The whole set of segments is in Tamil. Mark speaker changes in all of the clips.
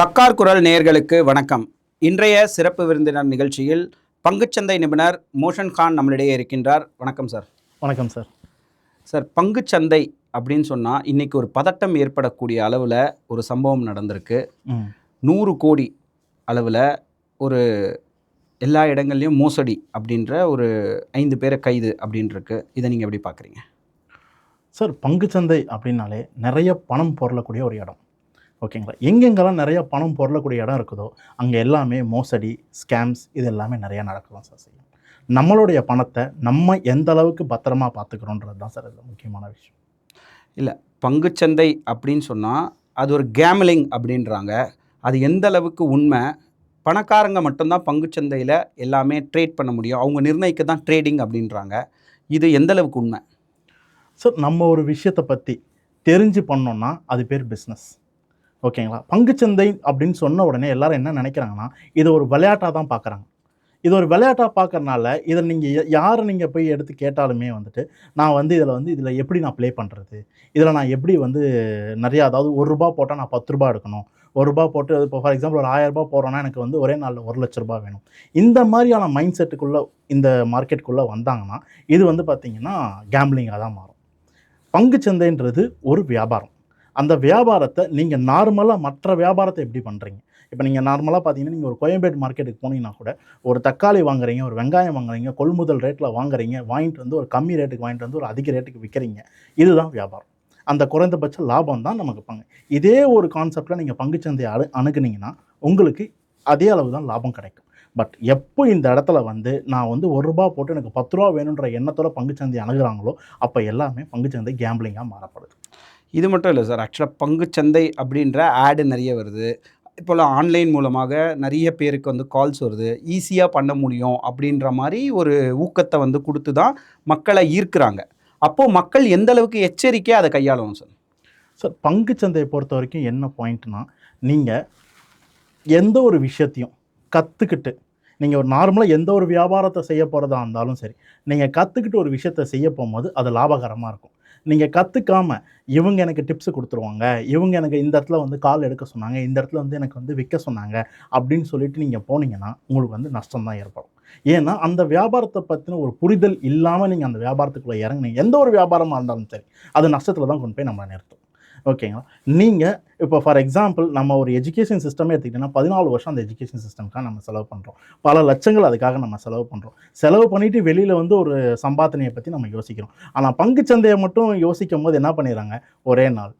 Speaker 1: தக்கார் குரல் நேயர்களுக்கு வணக்கம். இன்றைய சிறப்பு விருந்தினர் நிகழ்ச்சியில் பங்குச்சந்தை நிபுணர் மோஷன் கான் நம்மளிடையே இருக்கின்றார். வணக்கம் சார்.
Speaker 2: வணக்கம் சார்.
Speaker 1: சார் பங்குச்சந்தை அப்படின்னு சொன்னால் இன்னைக்கு ஒரு பதட்டம் ஏற்படக்கூடிய அளவில் ஒரு சம்பவம் நடந்திருக்கு. நூறு கோடி அளவில் ஒரு எல்லா இடங்கள்லையும் மோசடி அப்படின்ற ஒரு ஐந்து பேரை கைது அப்படின்ருக்கு. இதை நீங்கள் எப்படி பார்க்குறீங்க?
Speaker 2: சார் பங்குச்சந்தை அப்படின்னாலே நிறைய பணம் பொருளக்கூடிய ஒரு இடம். ஓகேங்களா? எங்கெங்கெல்லாம் நிறைய பணம் பொருளக்கூடிய இடம் இருக்குதோ அங்கே எல்லாமே மோசடி ஸ்கேம்ஸ் இது எல்லாமே நிறையா நடக்கலாம் சார் செய்யும். நம்மளுடைய பணத்தை நம்ம எந்த அளவுக்கு பத்திரமா பார்த்துக்கிறோன்றது தான் சார் இது முக்கியமான விஷயம்.
Speaker 1: இல்லை பங்குச்சந்தை அப்படின்னு சொன்னால் அது ஒரு கேம்லிங் அப்படின்றாங்க. அது எந்த அளவுக்கு உண்மை? பணக்காரங்க மட்டும்தான் பங்குச்சந்தையில் எல்லாமே ட்ரேட் பண்ண முடியும். அவங்க நிர்ணயிக்க தான் ட்ரேடிங் அப்படின்றாங்க. இது எந்த அளவுக்கு உண்மை?
Speaker 2: சார் நம்ம ஒரு விஷயத்தை பற்றி தெரிஞ்சு பண்ணோம்னா அது பேர் பிஸ்னஸ் ஓகேங்களா? பங்குச்சந்தை அப்படின்னு சொன்ன உடனே எல்லாரும் என்ன நினைக்கிறாங்கன்னா இதை ஒரு விளையாட்டாக தான் பார்க்குறாங்க இது ஒரு விளையாட்டாக பார்க்கறனால இதை நீங்கள் யாரை நீங்கள் போய் எடுத்து கேட்டாலுமே வந்துட்டு நான் வந்து இதில் வந்து இதில் எப்படி நான் ப்ளே பண்ணுறது இதில் நான் எப்படி வந்து நிறையா அதாவது ஒரு ரூபா போட்டால் நான் பத்து ரூபா எடுக்கணும். ஒரு ரூபா போட்டு இப்போ ஃபார் எக்ஸாம்பிள் ஒரு ஆயிரம் ரூபாய் போடுறோன்னா எனக்கு வந்து ஒரே நாளில் ஒரு லட்ச ரூபாய் வேணும். இந்த மாதிரியான மைண்ட் செட்டுக்குள்ளே இந்த மார்க்கெட்டுக்குள்ளே வந்தாங்கன்னா இது வந்து பார்த்திங்கன்னா கேம்லிங்காக தான் மாறும். பங்குச்சந்தைன்றது ஒரு வியாபாரம். அந்த வியாபாரத்தை நீங்கள் நார்மலாக மற்ற வியாபாரத்தை எப்படி பண்ணுறீங்க இப்போ நீங்கள் நார்மலாக பார்த்தீங்கன்னா நீங்கள் ஒரு கோயம்பேடு மார்க்கெட்டுக்கு போனீங்கன்னா கூட ஒரு தக்காளி வாங்குறீங்க ஒரு வெங்காயம் வாங்குறீங்க கொள்முதல் ரேட்டில் வாங்குறீங்க வாங்கிட்டு வந்து ஒரு கம்மி ரேட்டுக்கு வாங்கிட்டு வந்து ஒரு அதிக ரேட்டுக்கு விற்கிறீங்க இதுதான் வியாபாரம். அந்த குறைந்தபட்ச லாபம் தான் நமக்கு பங்கு. இதே ஒரு கான்செப்டில் நீங்கள் பங்குச்சந்தையை அணு அணுகுனீங்கன்னா உங்களுக்கு அதே அளவு தான் லாபம் கிடைக்கும். பட் எப்போ இந்த இடத்துல வந்து நான் வந்து ஒரு ரூபா போட்டு எனக்கு பத்து ரூபா வேணுன்ற எண்ணத்தோட பங்குச்சந்தை அணுகுறாங்களோ அப்போ எல்லாமே பங்குச்சந்தை கேம்பிளிங்காக மாறப்படுது.
Speaker 1: இது மட்டும் இல்லை சார். ஆக்சுவலாக பங்குச்சந்தை அப்படின்ற ஆடு நிறைய வருது. இப்போல்லாம் ஆன்லைன் மூலமாக நிறைய பேருக்கு வந்து கால்ஸ் வருது. ஈஸியாக பண்ண முடியும் அப்படின்ற மாதிரி ஒரு ஊக்கத்தை வந்து கொடுத்து தான் மக்களை ஈர்க்கிறாங்க. அப்போது மக்கள் எந்த அளவுக்கு எச்சரிக்கையாக அதை கையாளணும் சார்?
Speaker 2: சார் பங்குச்சந்தையை பொறுத்த வரைக்கும் என்ன பாயிண்ட்னா நீங்கள் எந்த ஒரு விஷயத்தையும் கற்றுக்கிட்டு நீங்கள் ஒரு நார்மலாக எந்த ஒரு வியாபாரத்தை செய்ய போகிறதா இருந்தாலும் சரி நீங்கள் கற்றுக்கிட்டு ஒரு விஷயத்தை செய்ய போகும்போது அது லாபகரமாக இருக்கும். நீங்கள் கற்றுக்காம இவங்க எனக்கு டிப்ஸ் கொடுத்துருவாங்க இவங்க எனக்கு இந்த இடத்துல வந்து கால் எடுக்க சொன்னாங்க இந்த இடத்துல வந்து எனக்கு வந்து விற்க சொன்னாங்க அப்படின்னு சொல்லிட்டு நீங்கள் போனீங்கன்னா உங்களுக்கு வந்து நஷ்டம் தான் ஏற்படும். ஏன்னா அந்த வியாபாரத்தை பற்றின ஒரு புரிதல் இல்லாமல் நீங்கள் அந்த வியாபாரத்துக்குள்ளே இறங்குனீங்க. எந்த ஒரு வியாபாரமாக இருந்தாலும் சரி அது நஷ்டத்தில் தான் கொண்டு போய் நம்ம நிறுத்தும். ஓகேங்களா நீங்கள் இப்போ ஃபார் எக்ஸாம்பிள் நம்ம ஒரு எஜுகேஷன் சிஸ்டமே எடுத்துக்கிட்டோம்னா பதினாலு வருஷம் அந்த எஜுகேஷன் சிஸ்டம்க்காக நம்ம செலவு பண்ணுறோம் பல லட்சங்கள் அதுக்காக நம்ம செலவு பண்ணுறோம் செலவு பண்ணிவிட்டு வெளியில் வந்து ஒரு சம்பாத்தனையை பற்றி நம்ம யோசிக்கிறோம். ஆனால் பங்குச்சந்தையை மட்டும் யோசிக்கும் போது என்ன பண்ணிடுறாங்க? ஒரே நாள்.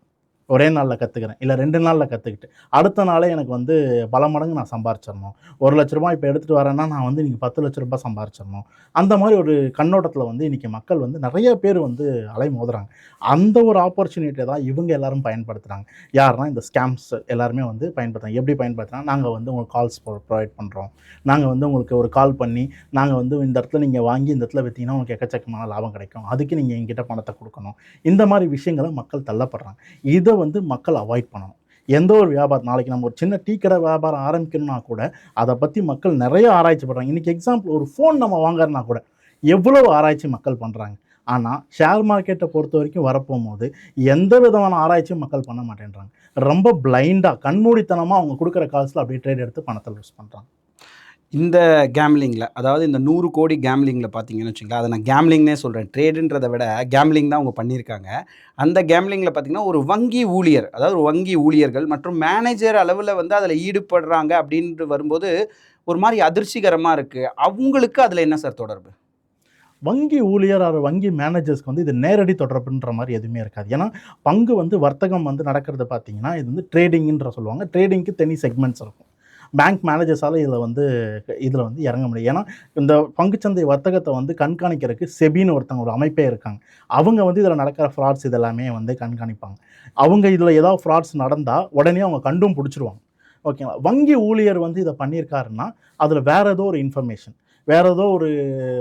Speaker 2: ஒரே நாளில் கற்றுக்கிறேன் இல்லை ரெண்டு நாளில் கற்றுக்கிட்டு அடுத்த நாளே எனக்கு வந்து பல மடங்கு நான் சம்பாரிச்சிடணும். ஒரு லட்ச ரூபாய் இப்போ எடுத்துகிட்டு வரேன்னா நான் வந்து இன்றைக்கி பத்து லட்ச ரூபாய் சம்பாரிச்சிடணும். அந்த மாதிரி ஒரு கண்ணோட்டத்தில் வந்து இன்றைக்கி மக்கள் வந்து நிறைய பேர் வந்து அலை மோதுறாங்க அந்த ஒரு ஆப்பர்ச்சுனிட்டியை தான் இவங்க எல்லாரும் பயன்படுத்துகிறாங்க யாருன்னா இந்த ஸ்கேம்ஸ் எல்லாருமே வந்து பயன்படுத்துகிறாங்க எப்படி பயன்படுத்துறாங்க நாங்கள் வந்து உங்களுக்கு கால்ஸ் ப்ரொவைட் பண்ணுறோம் நாங்கள் வந்து உங்களுக்கு ஒரு கால் பண்ணி நாங்கள் வந்து இந்த இடத்துல நீங்கள் வாங்கி இந்த இடத்துல விற்றீங்கன்னா உங்களுக்கு எக்கச்சக்கமான லாபம் கிடைக்கும். அதுக்கு நீங்கள் எங்கிட்ட பணத்தை கொடுக்கணும். இந்த மாதிரி விஷயங்களை மக்கள் தள்ளப்படுறாங்க. இதை வந்து மக்கள் அவாய்ட் பண்ணணும். எந்த ஒரு வியாபாரம் நாளைக்கு நம்ம ஒரு சின்ன டீ கடை வியாபாரம் ஆரம்பிக்கணும்னா கூட அதை பற்றி மக்கள் நிறைய ஆராய்ச்சி பண்ணுறாங்க இன்றைக்கி எக்ஸாம்பிள் ஒரு ஃபோன் நம்ம வாங்குறதுனா கூட எவ்வளோ ஆராய்ச்சி மக்கள் பண்ணுறாங்க ஆனால் ஷேர் மார்க்கெட்டை பொறுத்த வரைக்கும் வரப்போகும்போது எந்த விதமான ஆராய்ச்சியும் மக்கள் பண்ண மாட்டேன்றாங்க. ரொம்ப பிளைண்டாக கண்மூடித்தனமாக அவங்க கொடுக்குற காசில் அப்படியே ட்ரேட் எடுத்து பணத்தை லூஸ் பண்ணுறாங்க
Speaker 1: இந்த கேம்லிங்கில் அதாவது இந்த நூறு கோடி கேம்லிங்கில் பார்த்தீங்கன்னு வச்சுங்களேன் அதை நான் கேம்லிங்னே சொல்கிறேன் ட்ரேடுன்றதை விட கேம்லிங் தான் அவங்க பண்ணியிருக்காங்க. அந்த கேம்லிங்கில் பார்த்தீங்கன்னா ஒரு வங்கி ஊழியர் அதாவது ஒரு வங்கி ஊழியர்கள் மற்றும் மேனேஜர் அளவில் வந்து அதில் ஈடுபடுறாங்க அப்படின்ட்டு வரும்போது ஒரு மாதிரி அதிர்ச்சிகரமாக இருக்குது அவங்களுக்கு அதில் என்ன சார் தொடர்பு?
Speaker 2: வங்கி ஊழியர் அவர் வங்கி மேனேஜர்ஸ்க்கு வந்து இது நேரடி தொடர்புன்ற மாதிரி எதுவுமே இருக்காது. ஏன்னா பங்கு வந்து வர்த்தகம் வந்து நடக்கிறது பார்த்தீங்கன்னா இது வந்து ட்ரேடிங்ன்ற சொல்லுவாங்க. ட்ரேடிங்க்கு தனி செக்மெண்ட்ஸ் இருக்கும். பேங்க் மேனேஜர்ஸால் இதில் வந்து இதில் வந்து இறங்க முடியும் ஏன்னா இந்த பங்குச்சந்தை வர்த்தகத்தை வந்து கண்காணிக்கிறதுக்கு செபின்னு ஒருத்தவங்க ஒரு அமைப்பே இருக்காங்க. அவங்க வந்து இதில் நடக்கிற ஃப்ராட்ஸ் இதெல்லாமே வந்து கண்காணிப்பாங்க. அவங்க இதில் ஏதாவது ஃப்ராட்ஸ் நடந்தால் உடனே அவங்க கண்டும் பிடிச்சிருவாங்க. ஓகேங்களா வங்கி ஊழியர் வந்து இதை பண்ணியிருக்காருன்னா அதில் வேற ஏதோ ஒரு இன்ஃபர்மேஷன் வேற ஏதோ ஒரு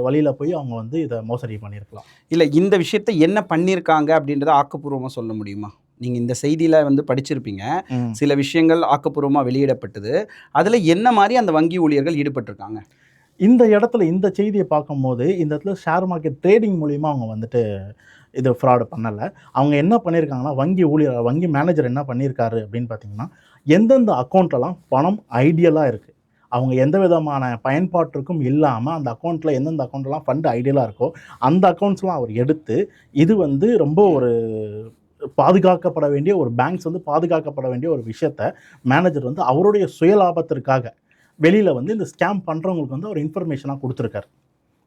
Speaker 2: வழியில் போய் அவங்க வந்து இதை மோசடி பண்ணியிருக்கலாம்.
Speaker 1: இல்லை இந்த விஷயத்தை என்ன பண்ணியிருக்காங்க அப்படின்றத ஆக்கப்பூர்வமாக சொல்ல முடியுமா? நீங்கள் இந்த செய்தியில் வந்து படிச்சிருப்பீங்க. சில விஷயங்கள் ஆக்கப்பூர்வமாக வெளியிடப்பட்டது. அதில் என்ன மாதிரி அந்த வங்கி ஊழியர்கள் ஈடுபட்டிருக்காங்க?
Speaker 2: இந்த இடத்துல இந்த செய்தியை பார்க்கும்போது இந்த இடத்துல ஷேர் மார்க்கெட் ட்ரேடிங் மூலிமா அவங்க வந்துட்டு இது ஃப்ராடு பண்ணலை. அவங்க என்ன பண்ணியிருக்காங்கன்னா வங்கி ஊழியர் வங்கி மேனேஜர் என்ன பண்ணியிருக்காரு அப்படின்னு பார்த்தீங்கன்னா எந்தெந்த அக்கௌண்ட்லலாம் பணம் ஐடியலாக இருக்குது அவங்க எந்த விதமான பயன்பாட்டிற்கும் இல்லாமல் அந்த அக்கௌண்ட்டில் எந்தெந்த அக்கௌண்ட்லாம் ஃபண்டு ஐடியலாக இருக்கோ அந்த அக்கௌண்ட்ஸ்லாம் அவர் எடுத்து இது வந்து ரொம்ப ஒரு பாதுகாக்கப்பட வேண்டிய ஒரு பேங்க்ஸ் வந்து பாதுகாக்கப்பட வேண்டிய ஒரு விஷயத்த மேனேஜர் வந்து அவருடைய சுயலாபத்திற்காக வெளியில் வந்து இந்த ஸ்கேம் பண்ணுறவங்களுக்கு வந்து அவர் இன்ஃபர்மேஷனாக கொடுத்துருக்காரு.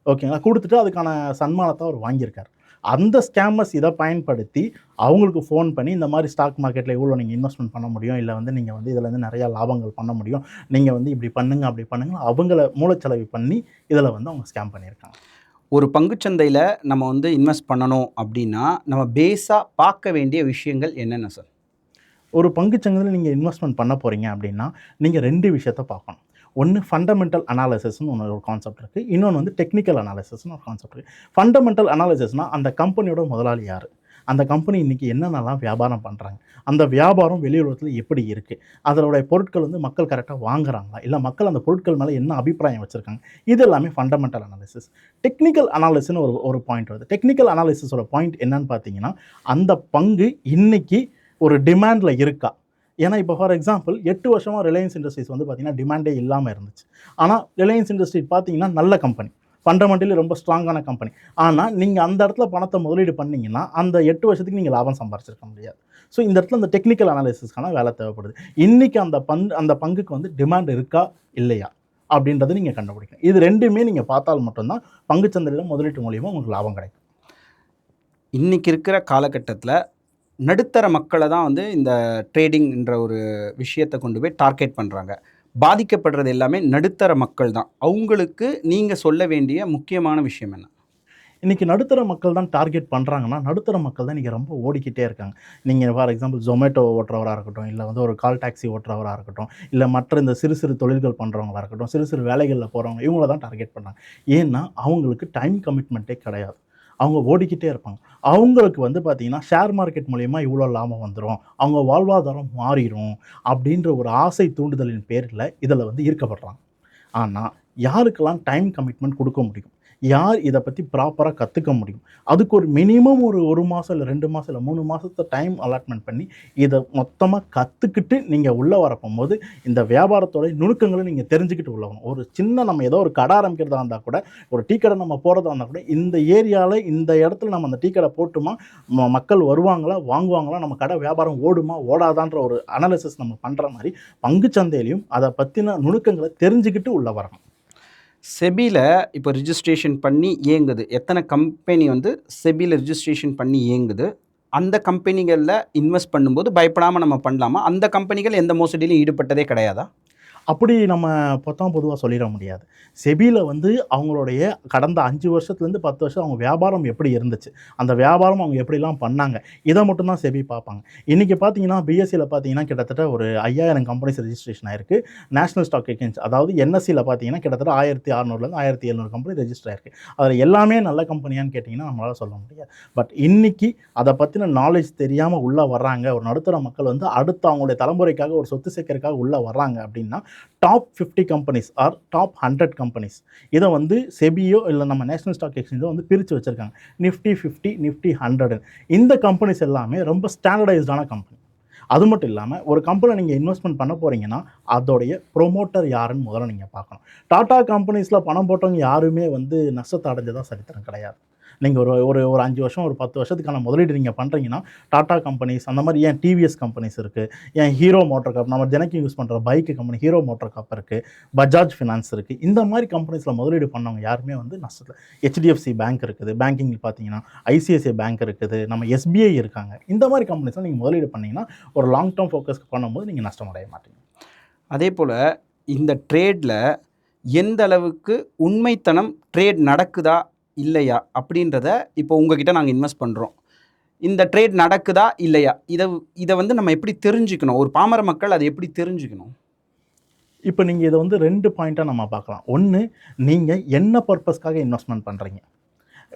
Speaker 2: ஓகேங்களா கொடுத்துட்டு அதுக்கான சன்மானத்தை அவர் வாங்கியிருக்கார். அந்த ஸ்கேமர்ஸ் இதை பயன்படுத்தி அவங்களுக்கு ஃபோன் பண்ணி இந்த மாதிரி ஸ்டாக் மார்க்கெட்டில் இவ்வளோ நீங்கள் இன்வெஸ்ட்மெண்ட் பண்ண முடியும்? இல்லை வந்து நீங்கள் வந்து இதில் வந்து நிறையா லாபங்கள் பண்ண முடியும்? நீங்கள் வந்து இப்படி பண்ணுங்க அப்படி பண்ணுங்க அவங்கள மூலச்செலவு பண்ணி இதில் வந்து அவங்க ஸ்கேம் பண்ணியிருக்காங்க.
Speaker 1: ஒரு பங்குச்சந்தையில் நம்ம வந்து இன்வெஸ்ட் பண்ணணும் அப்படின்னா நம்ம பேஸாக பார்க்க வேண்டிய விஷயங்கள் என்னென்ன சார்?
Speaker 2: ஒரு பங்குச்சந்தையில் நீங்கள் இன்வெஸ்ட்மெண்ட் பண்ண போகிறீங்க அப்படின்னா நீங்கள் ரெண்டு விஷயத்த பார்க்கணும். ஒன்று ஃபண்டமெண்டல் அனாலிசிஸ்னு ஒன்று ஒரு கான்செப்ட் இருக்குது இன்னொன்று வந்து டெக்னிக்கல் அனாலிசிஸ்னு ஒரு கான்செப்ட் இருக்குது ஃபண்டமெண்டல் அனாலிசிஸ்னால் அந்த கம்பெனியோட முதலாளி யார்? அந்த கம்பெனி இன்றைக்கி என்னென்னலாம் வியாபாரம் பண்ணுறாங்க அந்த வியாபாரம் வெளியுலகத்தில் எப்படி இருக்குது அதனுடைய பொருட்கள் வந்து மக்கள் கரெக்டாக வாங்குறாங்களா? இல்லை மக்கள் அந்த பொருட்கள் மேலே என்ன அபிப்பிராயம் வச்சுருக்காங்க? இது எல்லாமே ஃபண்டமெண்டல் அனாலிசிஸ் டெக்னிக்கல் அனாலிசிஸ்னு ஒரு ஒரு பாயிண்ட் வருது. டெக்னிக்கல் அனாலிசிஸோட பாயிண்ட் என்னன்னு பார்த்தீங்கன்னா அந்த பங்கு இன்றைக்கி ஒரு டிமாண்டில் இருக்கா? ஏன்னா இப்போ ஃபார் எக்ஸாம்பிள் எட்டு வருஷமாக ரிலையன்ஸ் இண்டஸ்ட்ரீஸ் வந்து பார்த்தீங்கன்னா டிமாண்டே இல்லாமல் இருந்துச்சு. ஆனால் ரிலையன்ஸ் இண்டஸ்ட்ரி பார்த்திங்கன்னா நல்ல கம்பெனி ஃபண்டமெண்டலி ரொம்ப ஸ்ட்ராங்கான கம்பெனி ஆனால் நீங்கள் அந்த இடத்துல பணத்தை முதலீடு பண்ணிங்கன்னா அந்த எட்டு வருஷத்துக்கு நீங்கள் லாபம் சம்பாரிச்சிருக்க முடியாது. ஸோ இந்த இடத்துல அந்த டெக்னிக்கல் அனாலிசிஸ்க்கான வேலை தேவைப்படுது. இன்றைக்கி அந்த பங் அந்த பங்குக்கு வந்து டிமாண்ட் இருக்கா இல்லையா அப்படின்றத நீங்கள் கண்டுபிடிக்கணும். இது ரெண்டுமே நீங்கள் பார்த்தால் மட்டும்தான் பங்குச்சந்தையில் முதலீட்டு மூலியமாக உங்களுக்கு லாபம் கிடைக்கும்.
Speaker 1: இன்றைக்கி இருக்கிற காலகட்டத்தில் நடுத்தர மக்களை தான் வந்து இந்த ட்ரேடிங்ன்ற ஒரு விஷயத்தை கொண்டு போய் டார்கெட் பண்ணுறாங்க பாதிக்கப்படுறது எல்லாமே நடுத்தர மக்கள் தான் அவங்களுக்கு நீங்கள் சொல்ல வேண்டிய முக்கியமான விஷயம் என்ன?
Speaker 2: இன்றைக்கி நடுத்தர மக்கள் தான் டார்கெட் பண்ணுறாங்கன்னா நடுத்தர மக்கள் தான் இன்றைக்கி ரொம்ப ஓடிக்கிட்டே இருக்காங்க. நீங்கள் ஃபார் எக்ஸாம்பிள் ஜொமேட்டோ ஓட்டுறவராக இருக்கட்டும் இல்லை வந்து ஒரு கால் டாக்ஸி ஓட்டுறவராக இருக்கட்டும் இல்லை மற்ற இந்த சிறு சிறு தொழில்கள் பண்ணுறவங்களா இருக்கட்டும் சிறு சிறு வேலைகளில் போகிறவங்க இவங்கள தான் டார்கெட் பண்ணாங்க ஏன்னா அவங்களுக்கு டைம் கமிட்மெண்ட்டே கிடையாது. அவங்க ஓடிக்கிட்டே இருப்பாங்க. அவங்களுக்கு வந்து பார்த்திங்கன்னா ஷேர் மார்க்கெட் மூலயமா இவ்வளோ லாபம் வந்துடும் அவங்க வாழ்வாதாரம் மாறிடும் அப்படின்ற ஒரு ஆசை தூண்டுதலின் பேரில் இதில் வந்து ஈர்க்கப்படுறாங்க. ஆனால் யாருக்கெல்லாம் டைம் கமிட்மெண்ட் கொடுக்க முடியும்? யார் இதை பற்றி ப்ராப்பராக கற்றுக்க முடியும்? அதுக்கு ஒரு மினிமம் ஒரு ஒரு மாதம் இல்லை ரெண்டு மாதம் இல்லை மூணு மாதத்தை டைம் அலாட்மெண்ட் பண்ணி இதை மொத்தமாக கற்றுக்கிட்டு நீங்கள் உள்ளே வரப்போகும்போது இந்த வியாபாரத்தோட நுணுக்கங்களை நீங்கள் தெரிஞ்சுக்கிட்டு உள்ள வரணும். ஒரு சின்ன நம்ம ஏதோ ஒரு கடை ஆரம்பிக்கிறதா இருந்தால் கூட ஒரு டீ கடை நம்ம போகிறதா இருந்தால் கூட இந்த ஏரியாவில் இந்த இடத்துல நம்ம அந்த டீ கடை போட்டுமா ம- மக்கள் வருவாங்களா வாங்குவாங்களா நம்ம கடை வியாபாரம் ஓடுமா ஓடாதான்ற ஒரு அனாலிசிஸ் நம்ம பண்ணுற மாதிரி பங்குச்சந்தையிலையும் அதை பற்றின நுணுக்கங்களை தெரிஞ்சுக்கிட்டு உள்ளே வரணும்.
Speaker 1: செபியில் இப்போ ரிஜிஸ்ட்ரேஷன் பண்ணி இயங்குது. எத்தனை கம்பெனி வந்து செபியில் ரிஜிஸ்ட்ரேஷன் பண்ணி இயங்குது? அந்த கம்பெனிகளில் இன்வெஸ்ட் பண்ணும்போது பயப்படாமல் நம்ம பண்ணலாமா? அந்த கம்பெனிகள் எந்த மோசடியிலும் ஈடுபட்டதே கிடையாதா?
Speaker 2: அப்படி நம்ம பொத்தாம் பொதுவாக சொல்லிட முடியாது. செபியில் வந்து அவங்களுடைய கடந்த அஞ்சு வருஷத்துலேருந்து பத்து வருஷம் அவங்க வியாபாரம் எப்படி இருந்துச்சு? அந்த வியாபாரம் அவங்க எப்படிலாம் பண்ணாங்க? இதை மட்டும்தான் செபி பார்ப்பாங்க. இன்றைக்கி பார்த்தீங்கன்னா பிஎஸ்சியில் பார்த்தீங்கன்னா கிட்டத்தட்ட ஒரு ஐயாயிரம் கம்பெனிஸ் ரெஜிஸ்ட்ரேஷன் ஆயிருக்கு. நேஷனல் ஸ்டாக் எக்ஸ்சேஞ்ச் அதாவது என்எஸ்சியில் பார்த்தீங்கன்னா கிட்டத்தட்ட ஆயிரத்தி அறநூறுலேருந்து ஆயிரத்தி எழுநூறு கம்பெனி ரெஜிஸ்டர் ஆயிருக்கு. அதில் எல்லாமே நல்ல கம்பெனியான்னு கேட்டிங்கன்னா நம்மளால் சொல்ல முடியாது. பட் இன்றைக்கி அதை பற்றின நாலேஜ் தெரியாமல் உள்ளே வர்றாங்க. ஒரு நடுத்தர மக்கள் வந்து அடுத்து அவங்களுடைய தலைமுறைக்காக ஒரு சொத்து சேர்க்கறதுக்காக உள்ளே வர்றாங்க அப்படின்னா top fifty companies or top hundred companies இதை வந்து செபியோ இல்லை நம்ம நேஷனல் ஸ்டாக் எக்ஸ்சேஞ்சோ வந்து பிரித்து வச்சுருக்காங்க. Nifty fifty Nifty hundred. இந்த கம்பெனிஸ் எல்லாமே ரொம்ப ஸ்டாண்டர்டைஸ்டான கம்பெனி அது மட்டும் இல்லாமல் ஒரு கம்பெனி நீங்கள் இன்வெஸ்ட்மெண்ட் பண்ண போகிறீங்கன்னா அதோடைய ப்ரொமோட்டர் யாருன்னு முதல்ல நீங்கள் பார்க்கணும். டாடா கம்பெனிஸில் பணம் போட்டவங்க யாருமே வந்து நஷ்டத்தை அடைஞ்சதாக சரித்திரம் கிடையாது. நீங்கள் ஒரு ஒரு ஒரு அஞ்சு வருஷம் ஒரு பத்து வருஷத்துக்கான முதலீடு நீங்கள் பண்ணுறீங்கன்னா டாடா கம்பெனிஸ் அந்த மாதிரி ஏன் டிவிஎஸ் கம்பெனிஸ் இருக்குது ஏன் ஹீரோ மோட்டர் கப் நம்ம தினைக்கும் யூஸ் பண்ணுற bike company Hero MotoCorp இருக்குது பஜாஜ் ஃபினான்ஸ் இருக்குது இந்த மாதிரி கம்பெனிஸில் முதலீடு பண்ணவங்க யாருமே வந்து நஷ்டத்தில் ஹெச்டிஎஃப்சி பேங்க் இருக்குது. பேங்கிங் பார்த்தீங்கன்னா ஐசிஐசிஐ பேங்க் இருக்குது. நம்ம எஸ்பிஐ இருக்காங்க. இந்த மாதிரி கம்பெனிஸில் நீங்கள் முதலீடு பண்ணிங்கன்னா ஒரு லாங் டேர்ம் ஃபோக்கஸ்க்கு பண்ணும்போது நீங்கள் நஷ்டம் அடைய மாட்டீங்க.
Speaker 1: அதே போல் இந்த ட்ரேடில் எந்த அளவுக்கு உண்மைத்தனம் ட்ரேட் நடக்குதா இல்லையா? அப்படின்றத இப்போ உங்ககிட்ட நாங்கள் இன்வெஸ்ட் பண்ணுறோம் இந்த ட்ரேட் நடக்குதா? இல்லையா? இதை இதை வந்து நம்ம எப்படி தெரிஞ்சுக்கணும்? ஒரு பாமர மக்கள் அதை எப்படி தெரிஞ்சுக்கணும்?
Speaker 2: இப்போ நீங்கள் இதை வந்து ரெண்டு பாயிண்ட்டாக நம்ம பார்க்கலாம். ஒன்று நீங்கள் என்ன பர்பஸ்க்காக இன்வெஸ்ட்மெண்ட் பண்ணுறீங்க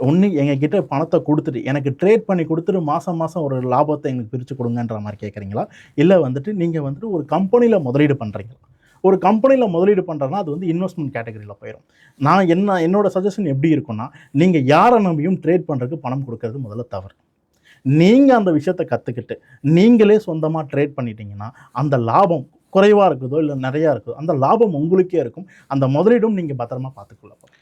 Speaker 2: ஒன்று எங்ககிட்ட பணத்தை கொடுத்துட்டு எனக்கு ட்ரேட் பண்ணி கொடுத்துட்டு மாதம் மாதம் ஒரு லாபத்தை எங்களுக்கு பிரித்து கொடுங்கன்ற மாதிரி கேட்குறீங்களா? இல்லை வந்துட்டு நீங்கள் வந்துட்டு ஒரு கம்பெனியில் முதலீடு பண்ணுறீங்களா ஒரு கம்பெனியில் முதலீடு பண்ணுறதுனா அது வந்து இன்வெஸ்ட்மெண்ட் கேட்டகரியில் போயிடும் நான் என்ன என்னோட சஜஷன் எப்படி இருக்கும்னா நீங்கள் யாரை நம்பியும் ட்ரேட் பண்ணுறதுக்கு பணம் கொடுக்கறது முதல்ல தவறு. நீங்கள் அந்த விஷயத்தை கற்றுக்கிட்டு நீங்களே சொந்தமாக ட்ரேட் பண்ணிட்டீங்கன்னா அந்த லாபம் குறைவாக இருக்குதோ இல்லை நிறையா இருக்குதோ அந்த லாபம் உங்களுக்கே இருக்கும். அந்த முதலீடும் நீங்கள் பத்திரமா பார்த்துக்கொள்ளப்போம்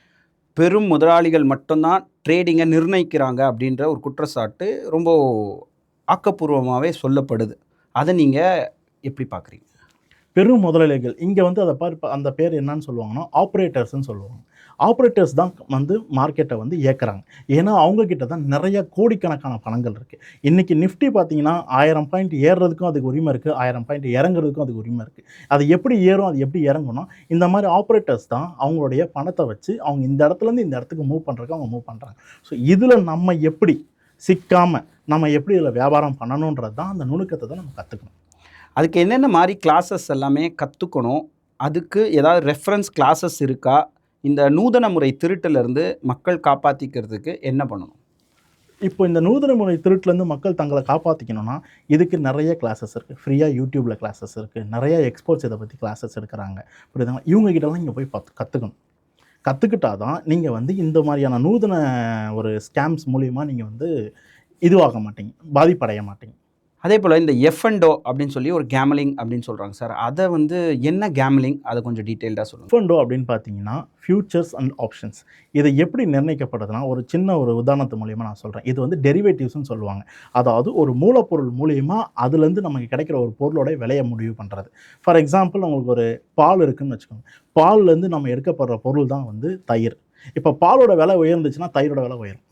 Speaker 1: பெரும் முதலாளிகள் மட்டும்தான் ட்ரேடிங்கை நிர்ணயிக்கிறாங்க அப்படின்ற ஒரு குற்றச்சாட்டு ரொம்ப ஆக்கப்பூர்வமாகவே சொல்லப்படுது. அதை நீங்கள் எப்படி பார்க்குறீங்க?
Speaker 2: பெரும் முதலாளிகள் இங்கே வந்து அதை பார்ப்ப அந்த பேர் என்னன்னு சொல்லுவாங்கன்னா ஆப்ரேட்டர்ஸ்னு சொல்லுவாங்க. ஆப்ரேட்டர்ஸ் தான் வந்து மார்க்கெட்டை வந்து இயக்குறாங்க. ஏன்னா அவங்கக்கிட்ட தான் நிறைய கோடிக்கணக்கான பணங்கள் இருக்குது இன்றைக்கி நிஃப்டி பார்த்தீங்கன்னா ஆயிரம் பாயிண்ட் ஏறுறதுக்கும் அதுக்கு உரிமை இருக்குது ஆயிரம் பாயிண்ட் இறங்குறதுக்கும் அதுக்கு உரிமை இருக்குது அது எப்படி ஏறும் அது எப்படி இறங்கணும் இந்த மாதிரி ஆப்ரேட்டர்ஸ் தான் அவங்களுடைய பணத்தை வச்சு அவங்க இந்த இடத்துலேருந்து இந்த இடத்துக்கு மூவ் பண்ணுறதுக்கு அவங்க மூவ் பண்ணுறாங்க ஸோ இதில் நம்ம எப்படி சிக்காமல் நம்ம எப்படி இதில் வியாபாரம் பண்ணணுன்றது தான் அந்த நுணுக்கத்தை தான் நம்ம கற்றுக்கணும்
Speaker 1: அதுக்கு என்னென்ன மாதிரி கிளாஸஸ் எல்லாமே கற்றுக்கணும் அதுக்கு ஏதாவது ரெஃபரன்ஸ் கிளாஸஸ் இருக்கா? இந்த நூதன முறை திருட்டிலேருந்து மக்கள் காப்பாற்றிக்கிறதுக்கு என்ன பண்ணணும்?
Speaker 2: இப்போ இந்த நூதன முறை திருட்டுலேருந்து மக்கள் தங்களை காப்பாற்றிக்கணும்னா இதுக்கு நிறைய கிளாஸஸ் இருக்குது ஃப்ரீயாக யூடியூப்பில் கிளாஸஸ் இருக்குது நிறைய எக்ஸ்போர்ட்ஸ் இதை பற்றி கிளாஸஸ் எடுக்கிறாங்க. புரியுதுங்களா? இவங்ககிட்டலாம் இங்கே போய் பார்த்து கற்றுக்கணும் கற்றுக்கிட்டா தான் நீங்கள் வந்து இந்த மாதிரியான நூதன ஒரு ஸ்கேம்ஸ் மூலிமா நீங்கள் வந்து இதுவாக மாட்டீங்க. பாதிப்படைய மாட்டீங்க.
Speaker 1: அதே போல் இந்த எஃப்என்டோ அப்படின்னு சொல்லி ஒரு கேமலிங் அப்படின்னு சொல்கிறாங்க சார். அதை வந்து என்ன கேமலிங் அதை கொஞ்சம் டீட்டெயில்டாக சொல்லுங்கள்
Speaker 2: ஃபண்டோ அப்படின்னு பார்த்தீங்கன்னா ஃபியூச்சர்ஸ் அண்ட் ஆப்ஷன்ஸ் இதை எப்படி நிர்ணயிக்கப்படுதுன்னா ஒரு சின்ன ஒரு உதாரணத்து மூலியமாக நான் சொல்கிறேன் இது வந்து டெரிவேட்டிவ்ஸ்னு சொல்லுவாங்க. அதாவது ஒரு மூலப்பொருள் மூலியமாக அதுலேருந்து நமக்கு கிடைக்கிற ஒரு பொருளோட விலையை முடிவு பண்ணுறது ஃபார் எக்ஸாம்பிள் உங்களுக்கு ஒரு பால் இருக்குதுன்னு வச்சுக்கோங்க. பால்லேருந்து நம்ம எடுக்கப்படுற பொருள் தான் வந்து தயிர். இப்போ பாலோட விலை உயர்ந்துச்சுன்னா தயிரோட விலை உயரும்.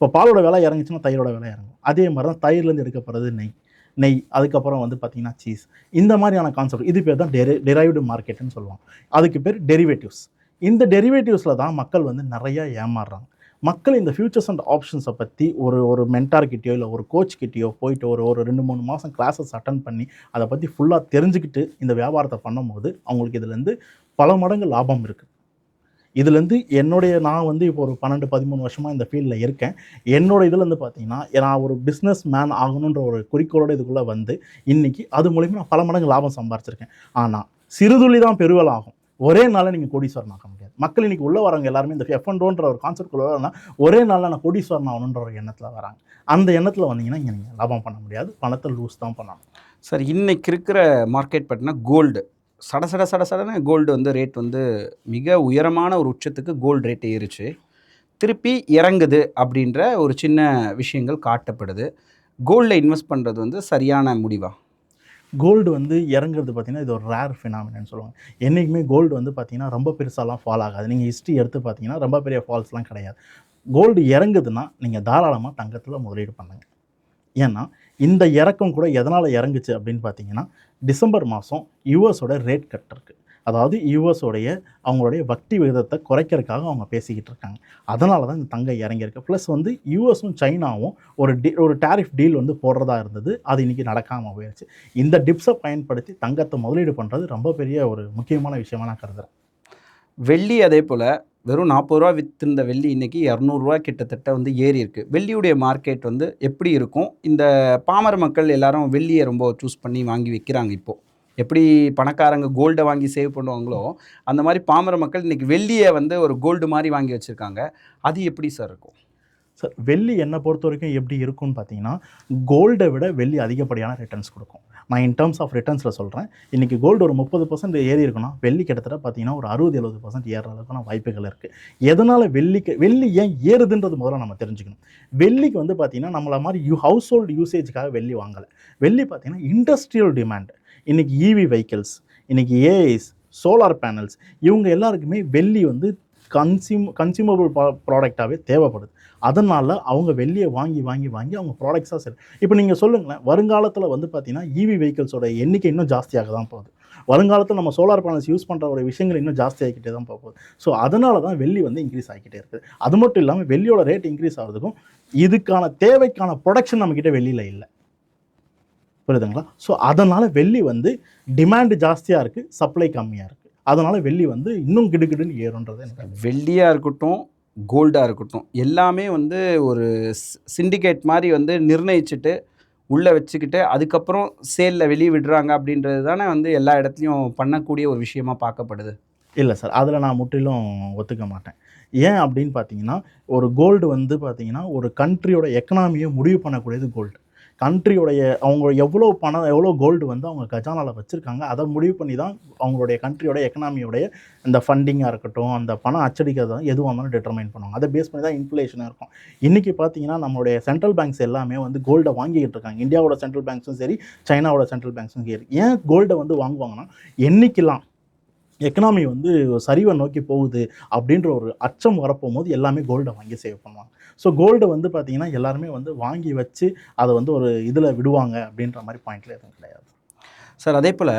Speaker 2: இப்போ பாலோட விலை இறங்குச்சுன்னா தயிரோட விலை இறங்கும். அதே மாதிரி தான் தயிர்லேருந்து எடுக்கப்படுறது நெய். நெய் அதுக்கப்புறம் வந்து பார்த்திங்கன்னா சீஸ் இந்த மாதிரியான கான்செப்ட் இது பேர் தான் டெரி டெரைவ்டு மார்க்கெட்டுன்னு சொல்லுவாங்க. அதுக்கு பேர் டெரிவேட்டிவ்ஸ் இந்த டெரிவேட்டிவ்ஸில் தான் மக்கள் வந்து நிறையா ஏமாறுறாங்க. மக்கள் இந்த ஃபியூச்சர்ஸ் அண்ட் ஆப்ஷன்ஸை பற்றி ஒரு ஒரு மென்டார்கிட்டயோ இல்லை ஒரு கோச்கிட்டயோ போயிட்டு ஒரு ஒரு ரெண்டு மூணு மாதம் கிளாஸஸ் அட்டன் பண்ணி அதை பற்றி ஃபுல்லாக தெரிஞ்சுக்கிட்டு இந்த வியாபாரத்தை பண்ணும்போது அவங்களுக்கு இதுலேருந்து பல மடங்கு லாபம் இருக்குது இதுலேருந்து என்னுடைய நான் வந்து இப்போ ஒரு பன்னெண்டு பதிமூணு வருஷமாக இந்த ஃபீல்டில் இருக்கேன். என்னோட இதில் வந்து பார்த்தீங்கன்னா நான் ஒரு பிஸ்னஸ் மேன் ஆகணுன்ற ஒரு குறிக்கோளோட இதுக்குள்ளே வந்து இன்னைக்கு அது மூலிமா நான் பல மடங்கு லாபம் சம்பாரிச்சிருக்கேன். ஆனால் சிறுதுளி தான் பெருவல் ஆகும். ஒரே நாளில் நீங்கள் கோடீஸ்வரன் ஆக முடியாது. மக்கள் இன்னைக்கு உள்ளே வரவங்க எல்லாருமே இந்த எஃப்என்டோன்ற ஒரு கான்செப்ட் வரனா ஒரே நாளில் நான் கோடீஸ்வரன் ஆகணுன்ற ஒரு எண்ணத்தில் வராங்க. அந்த எண்ணத்தில் வந்தீங்கன்னா இங்கே நீங்கள் லாபம் பண்ண முடியாது. பணத்தை லூஸ் தான் பண்ணணும்.
Speaker 1: சார் இன்றைக்கி இருக்கிற மார்க்கெட் பார்த்தீங்கன்னா கோல்டு சட சட சட சடன்னு கோல்டு வந்து ரேட் வந்து மிக உயரமான ஒரு உச்சத்துக்கு கோல்டு ரேட் ஏறிச்சு. திருப்பி இறங்குது அப்படின்ற ஒரு சின்ன விஷயங்கள் காட்டப்படுது. கோல்டில் இன்வெஸ்ட் பண்ணுறது வந்து சரியான முடிவா?
Speaker 2: கோல்டு வந்து இறங்குறது பார்த்திங்கன்னா இது ஒரு ரேர் ஃபினாமினு சொல்லுவாங்க. என்றைக்குமே கோல்டு வந்து பார்த்திங்கன்னா ரொம்ப பெருசாலாம் ஃபால் ஆகாது. நீங்கள் ஹிஸ்ட்ரி எடுத்து பார்த்தீங்கன்னா ரொம்ப பெரிய ஃபால்ஸ்லாம் கிடையாது. கோல்டு இறங்குதுன்னா நீங்கள் தாராளமாக தங்கத்தில் முதலீடு பண்ணுங்க. ஏன்னா இந்த இறக்கம் கூட எதனால் இறங்குச்சு அப்படின்னு பார்த்தீங்கன்னா டிசம்பர் மாதம் யூஎஸோட ரேட் கட் இருக்குது அதாவது யூஎஸோடைய அவங்களுடைய வட்டி விகிதத்தை குறைக்கிறதுக்காக அவங்க பேசிக்கிட்டு இருக்காங்க. அதனால தான் இந்த தங்கம் இறங்கியிருக்கு. ப்ளஸ் வந்து யூஎஸும் சைனாவும் ஒரு டி ஒரு டேரிஃப் டீல் வந்து போடுறதா இருந்தது. அது இன்றைக்கி நடக்காமல் போயிடுச்சு இந்த டிப்ஸை பயன்படுத்தி தங்கத்தை முதலீடு பண்ணுறது ரொம்ப பெரிய ஒரு முக்கியமான விஷயமா நான் கருதுகிறேன்
Speaker 1: வெள்ளி அதே போல் வெறும் நாற்பது ரூபா விற்றுருந்த வெள்ளி இன்னைக்கு இரநூறுவா கிட்டத்தட்ட வந்து ஏறி இருக்கு. வெள்ளியுடைய மார்க்கெட் வந்து எப்படி இருக்கும்? இந்த பாமர மக்கள் எல்லாரும் வெள்ளியை ரொம்ப சூஸ் பண்ணி வாங்கி வைக்கிறாங்க இப்போது எப்படி பணக்காரங்க கோல்டை வாங்கி சேவ் பண்ணுவாங்களோ அந்த மாதிரி பாமர மக்கள் இன்றைக்கி வெள்ளியை வந்து ஒரு கோல்டு மாதிரி வாங்கி வச்சுருக்காங்க. அது எப்படி சார் இருக்கும்?
Speaker 2: சார் வெள்ளி என்னை பொறுத்த வரைக்கும் எப்படி இருக்கும்னு பார்த்தீங்கன்னா கோல்டை விட வெள்ளி அதிகப்படியான ரிட்டர்ன்ஸ் கொடுக்கும். நான் இன் டர்ம்ஸ் ஆஃப் ரிட்டர்ன்ஸில் சொல்கிறேன் இன்றைக்கி கோல்டு ஒரு முப்பது பர்சன்ட் ஏறி இருக்குன்னா வெள்ளி கிட்டத்தட்ட பார்த்தீங்கன்னா ஒரு அறுபது எழுபது பர்சன்ட் ஏறுற அளவுக்கான வாய்ப்புகள் இருக்குது எதனால் வெள்ளிக்கு வெள்ளி ஏன் ஏறுதுன்றது முதல்ல நம்ம தெரிஞ்சுக்கணும். வெள்ளிக்கு வந்து பார்த்தீங்கன்னா நம்மள மாதிரி யூ ஹவுஸ் ஹோல்டு யூசேஜுக்காக வெள்ளி வாங்கலை. வெள்ளி பார்த்தீங்கன்னா இண்டஸ்ட்ரியல் டிமாண்ட் இன்றைக்கி இவி வெஹிக்கிள்ஸ் இன்றைக்கி ஏஐஸ் சோலார் பேனல்ஸ் இவங்க எல்லாருக்குமே வெள்ளி வந்து கன்சியூம் கன்சியூமபிள் ப்ராடக்டாகவே தேவைப்படுது. அதனால் அவங்க வெளியே வாங்கி வாங்கி வாங்கி அவங்க ப்ராடக்ட்ஸாக சரி இப்போ நீங்கள் சொல்லுங்களேன் வருங்காலத்தில் வந்து பார்த்தீங்கன்னா இவி வெஹிக்கிள்ஸோட எண்ணிக்கை இன்னும் ஜாஸ்தியாக தான் போகுது. வருங்காலத்தில் நம்ம சோலார் பேனல்ஸ் யூஸ் பண்ணுற ஒரு விஷயங்கள் இன்னும் ஜாஸ்தி ஆகிக்கிட்டே தான் போகுது. ஸோ அதனால தான் வெள்ளி வந்து இன்க்ரீஸ் ஆகிக்கிட்டே இருக்குது. அது மட்டும் இல்லாமல் வெள்ளியோட ரேட் இன்க்ரீஸ் ஆகிறதுக்கும் இதுக்கான தேவைக்கான ப்ரொடக்ஷன் நம்மக்கிட்ட வெளியில் இல்லை. புரியுதுங்களா? ஸோ அதனால் வெள்ளி வந்து டிமாண்டு ஜாஸ்தியாக இருக்குது சப்ளை கம்மியாக இருக்குது அதனால் வெள்ளி வந்து இன்னும் கிடுகிடுன்னு ஏறுன்றது எனக்கு
Speaker 1: வெள்ளியாக இருக்கட்டும் கோல்டாக இருக்கட்டும் எல்லாமே வந்து ஒரு சிண்டிகேட் மாதிரி வந்து நிர்ணயிச்சுட்டு உள்ளே வச்சுக்கிட்டு அதுக்கப்புறம் சேலில் வெளியே விடுறாங்க அப்படின்றது தானே வந்து எல்லா இடத்துலையும் பண்ணக்கூடிய ஒரு விஷயமா பார்க்கப்படுது.
Speaker 2: இல்லை சார் அதில் நான் முற்றிலும் ஒத்துக்க மாட்டேன். ஏன் அப்படின்னு பார்த்தீங்கன்னா ஒரு கோல்டு வந்து பார்த்தீங்கன்னா ஒரு கண்ட்ரியோட எக்கனாமியை முடிவு பண்ணக்கூடியது கோல்டு கண்ட்ரியோடைய அவங்க எவ்வளோ பணம் எவ்வளோ கோல்டு வந்து அவங்க கஜானாவில் வச்சுருக்காங்க அதை முடிவு பண்ணி தான் அவங்களுடைய கண்ட்ரியோட எக்கனாமியோடைய இந்த ஃபண்டிங்காக இருக்கட்டும் அந்த பணம் அச்சடிக்கிறது தான் எதுவாக இருந்தாலும் டிட்டர்மைன் பண்ணுவாங்க. அதை பேஸ் பண்ணி தான் இன்ஃப்ளேஷனாக இருக்கும். இன்றைக்கி பார்த்தீங்கன்னா நம்மளுடைய சென்ட்ரல் பேங்க்ஸ் எல்லாமே வந்து கோல்டை வாங்கிக்கிட்டு இருக்காங்க. இந்தியாவோட சென்ட்ரல் பேங்க்ஸும் சரி சைனாவோட சென்ட்ரல் பேங்க்ஸும் சரி. ஏன் கோல்டை வந்து வாங்குவாங்கன்னா என்னைக்கெல்லாம் எக்கனாமி வந்து சரிவை நோக்கி போகுது அப்படின்ற ஒரு அச்சம் வரப்போகும்போது எல்லாமே கோல்டை வாங்கி சேவ் பண்ணுவாங்க. ஸோ கோல்டு வந்து பார்த்தீங்கன்னா எல்லாருமே வந்து வாங்கி வச்சு அதை வந்து ஒரு இதில் விடுவாங்க அப்படின்ற மாதிரி பாயிண்ட்ல எதுவும் கிடையாது.
Speaker 1: சார் அதே போல்